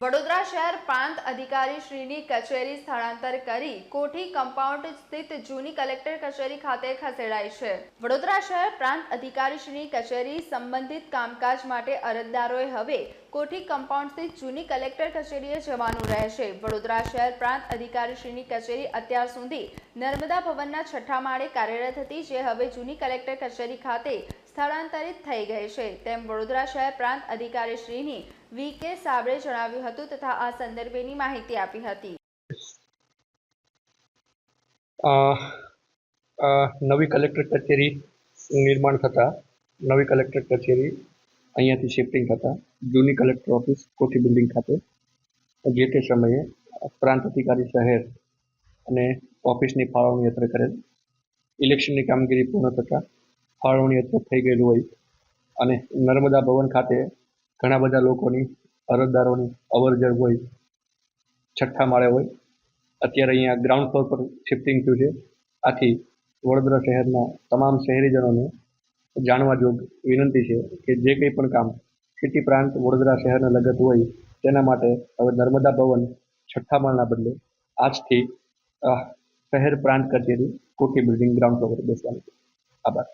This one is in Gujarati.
વડોદરા શહેર પ્રાંત અધિકારી કચેરી સ્થળાંતર કરી કોઠી કમ્પાઉન્ડ સ્થિત જૂની કલેક્ટર કચેરી ખાતે ખસેડાઈ છે. વડોદરા શહેર પ્રાંત અધિકારી કચેરી સંબંધિત કામકાજ માટે અરજદારોએ હવે કોઠી કમ્પાઉન્ડ સ્થિત જૂની કલેક્ટર કચેરીએ જવાનું રહેશે. વડોદરા શહેર પ્રાંત અધિકારી કચેરી અત્યાર સુધી નર્મદા ભવનના છઠ્ઠા માળે કાર્યરત હતી, જે હવે જૂની કલેક્ટર કચેરી ખાતે સ્થળાંતરિત થઈ ગઈ છે. તેમ વડોદરા શહેર પ્રાંત અધિકારી શ્રીની વી કે સાબળે જણાવ્યું હતું તથા આ સંદર્ભેની માહિતી આપી હતી. નવી કલેક્ટર કચેરી નિર્માણ થતાં, નવી કલેક્ટર કચેરી અહીંયાથી શિફ્ટિંગ થતાં, જૂની કલેક્ટર ઓફિસ કોઠી બિલ્ડિંગ ખાતે, જે તે સમયે પ્રાંત અધિકારી શહેર અને ઓફિસની ફાળવણી યત્ર કરેલ. ઇલેક્શનની કામગીરી પૂર્ણ થતાં ફાળવણી યત્ર થઈ ગયેલું હોય. અને નર્મદા ભવન ખાતે ઘણા બધા લોકોની અરજદારોની અવરજર હોય, છઠ્ઠા માળે હોય. અત્યારે અહીંયા ગ્રાઉન્ડ ફ્લોર પર શિફ્ટિંગ થયું છે. આથી વડોદરા શહેરના તમામ શહેરીજનોને જાણવા જોગ વિનંતી છે કે જે કંઈ પણ કામ સિટી પ્રાંત વડોદરા શહેરને લગત હોય, તેના માટે હવે નર્મદા ભવન છઠ્ઠા માળના બદલે આજથી શહેર પ્રાંત કચેરી, કોઠી બિલ્ડિંગ ગ્રાઉન્ડ ફ્લોર બેસવાની આભાર.